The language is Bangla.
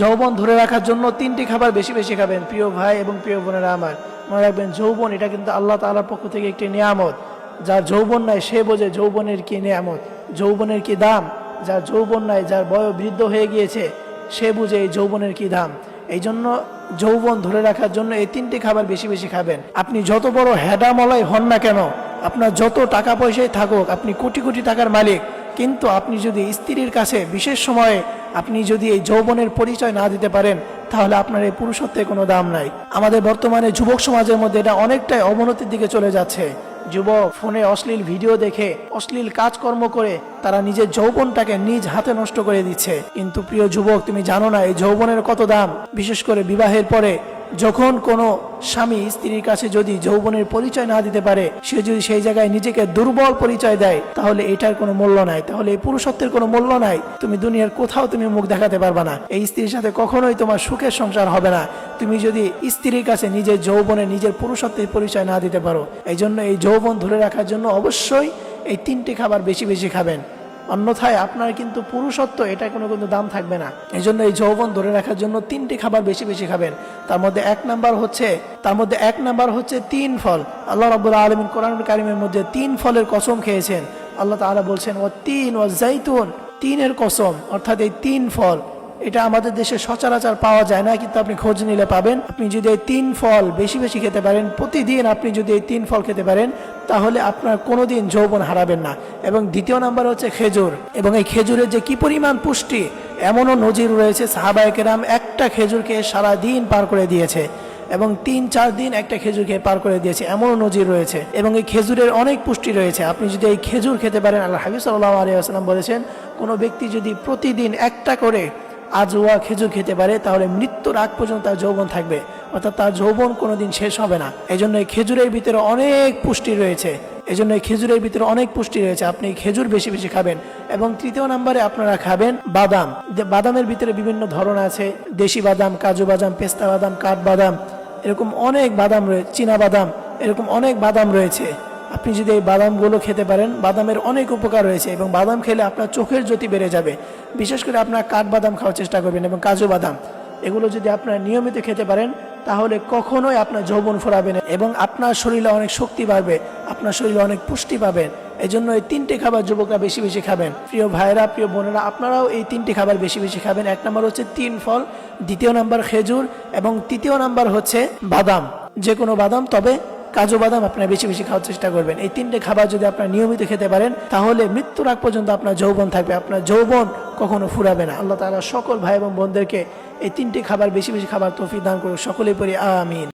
যৌবন ধরে রাখার জন্য তিনটি খাবার বেশি বেশি খাবেন, প্রিয় ভাই এবং প্রিয় বোনেরা আমার। মনে রাখবেন, যৌবন এটা কিন্তু আল্লাহ তাআলার পক্ষ থেকে একটি নিয়ামত। যার যৌবন নাই, সে বোঝে যৌবনের কি নিয়ামত, যৌবনের কি দাম। যার যৌবন নাই, যার বয় বৃদ্ধ হয়ে গিয়েছে, সে বুঝে এই যৌবনের কি দাম। এই জন্য যৌবন ধরে রাখার জন্য এই তিনটি খাবার বেশি বেশি খাবেন। আপনি যত বড় হেডামলাই হন না কেন, আপনার যত টাকা পয়সাই থাকুক, আপনি কোটি কোটি টাকার মালিক কিন্তু আপনি যদি স্ত্রীর কাছে বিশেষ সময়ে আপনি যদি এই যৌবনের পরিচয় না দিতে পারেন, তাহলে আপনার এই পুরুষত্বের কোনো দাম নাই। আমাদের বর্তমানে যুবক সমাজের মধ্যে এটা অনেকটাই অবনতির দিকে চলে যাচ্ছে। যুবক ফোনে অশ্লীল ভিডিও দেখে, অশ্লীল কাজকর্ম করে তারা নিজের যৌবনটাকে নিজ হাতে নষ্ট করে দিচ্ছে। কিন্তু প্রিয় যুবক, তুমি জানো না এই যৌবনের কত দাম? বিশেষ করে বিবাহের পরে যখন কোনো স্বামী স্ত্রীর কাছে যদি যৌবনের পরিচয় না দিতে পারে, সে যদি সেই জায়গায় নিজেকে দুর্বল পরিচয় দেয়, তাহলে এটার কোনো মূল্য নাই। তাহলে এই পুরুষত্বের কোনো মূল্য নাই। তুমি দুনিয়ার কোথাও তুমি মুখ দেখাতে পারবে না। এই স্ত্রীর সাথে কখনোই তোমার সুখের সংসার হবে না। তুমি যদি স্ত্রীর কাছে নিজের যৌবনে নিজের পুরুষত্বের পরিচয় না দিতে পারো এই জন্য এই যৌবন ধরে রাখার জন্য অবশ্যই এই তিনটি খাবার বেশি বেশি খাবেন। অন্যথায় আপনার কিন্তু পুরুষত্ব, এটা কোনো কিন্তু দাম থাকবে না। এই জন্য এই যৌবন ধরে রাখার জন্য তিনটি খাবার বেশি বেশি খাবেন। তার মধ্যে এক নাম্বার হচ্ছে, তার মধ্যে এক নাম্বার হচ্ছে তিন ফল। আল্লাহ রাব্বুল আলমিন কোরআন কারিমের মধ্যে তিন ফলের কসম খেয়েছেন। আল্লাহ তালা বলছেন ও তিন ও জাইতুন তিনের কসম, অর্থাৎ এই তিন ফল। এটা আমাদের দেশে সচরাচর পাওয়া যায় না, কিন্তু আপনি খোঁজ নিলে পাবেন। আপনি যদি এই তিন ফল বেশি বেশি খেতে পারেন, প্রতিদিন আপনি যদি এই তিন ফল খেতে পারেন, তাহলে আপনার কোনোদিন যৌবন হারাবেন না। এবং দ্বিতীয় নাম্বার হচ্ছে খেজুর। এবং এই খেজুরের যে কি পরিমাণ পুষ্টি, এমনও নজির রয়েছে সাহাবায়কেরাম একটা খেজুরকে সারা দিন পার করে দিয়েছে। এবং তিন, চার দিন একটা খেজুর খেয়ে পার করে দিয়েছে, এমনও নজির রয়েছে। এবং এই খেজুরের অনেক পুষ্টি রয়েছে। আপনি যদি এই খেজুর খেতে পারেন, আল্লাহ হাবিব সাল্লাহ আলিয়াস্লাম বলেছেন, কোনো ব্যক্তি যদি প্রতিদিন একটা করে আজওয়া খেজুর খেতে পারে, তাহলে মৃত্যুর আগ পর্যন্ত তার যৌবন থাকবে। অর্থাৎ তার যৌবন কোনোদিন শেষ হবে না। এই জন্য খেজুরের ভিতরে অনেক পুষ্টি রয়েছে। এই জন্য খেজুরের ভিতরে অনেক পুষ্টি রয়েছে। আপনি খেজুর বেশি বেশি খাবেন। এবং তৃতীয় নাম্বারে আপনারা খাবেন বাদাম। বাদামের ভিতরে বিভিন্ন ধরন আছে। দেশি বাদাম, কাজু বাদাম, পেস্তা বাদাম, কাঠ বাদাম, এরকম অনেক বাদাম রয়েছে চীনা বাদাম, এরকম অনেক বাদাম রয়েছে। আপনি যদি এই বাদামগুলো খেতে পারেন, বাদামের অনেক উপকার রয়েছে এবং বাদাম খেলে আপনার চোখের জ্যোতি বেড়ে যাবে। বিশেষ করে আপনার কাঠ বাদাম খাওয়ার চেষ্টা করবেন এবং কাজু বাদাম। এগুলো যদি আপনারা নিয়মিত খেতে পারেন, তাহলে কখনোই আপনার যৌবন ফোরাবে না এবং আপনার শরীরে অনেক শক্তি বাড়বে, আপনার শরীরে অনেক পুষ্টি পাবেন। এই জন্য এই তিনটে খাবার যুবকরা বেশি বেশি খাবেন। প্রিয় ভাইরা প্রিয় বোনেরা, আপনারাও এই তিনটে খাবার বেশি বেশি খাবেন। এক নম্বর হচ্ছে তিন ফল, দ্বিতীয় নাম্বার খেজুর এবং তৃতীয় নাম্বার হচ্ছে বাদাম। যে কোনো বাদাম, তবে কাজু বাদাম আপনার বেশি বেশি খাওয়ার চেষ্টা করবেন। এই তিনটে খাবার যদি আপনার নিয়মিত খেতে পারেন, তাহলে মৃত্যুর আগ পর্যন্ত আপনার যৌবন থাকবে। আপনার যৌবন কখনো ফুরাবে না। আল্লাহ তালা সকল ভাই এবং বোনদেরকে এই তিনটি খাবার, বেশি বেশি খাবার তৌফিক দান করুক। সকলেই পরি আমিন।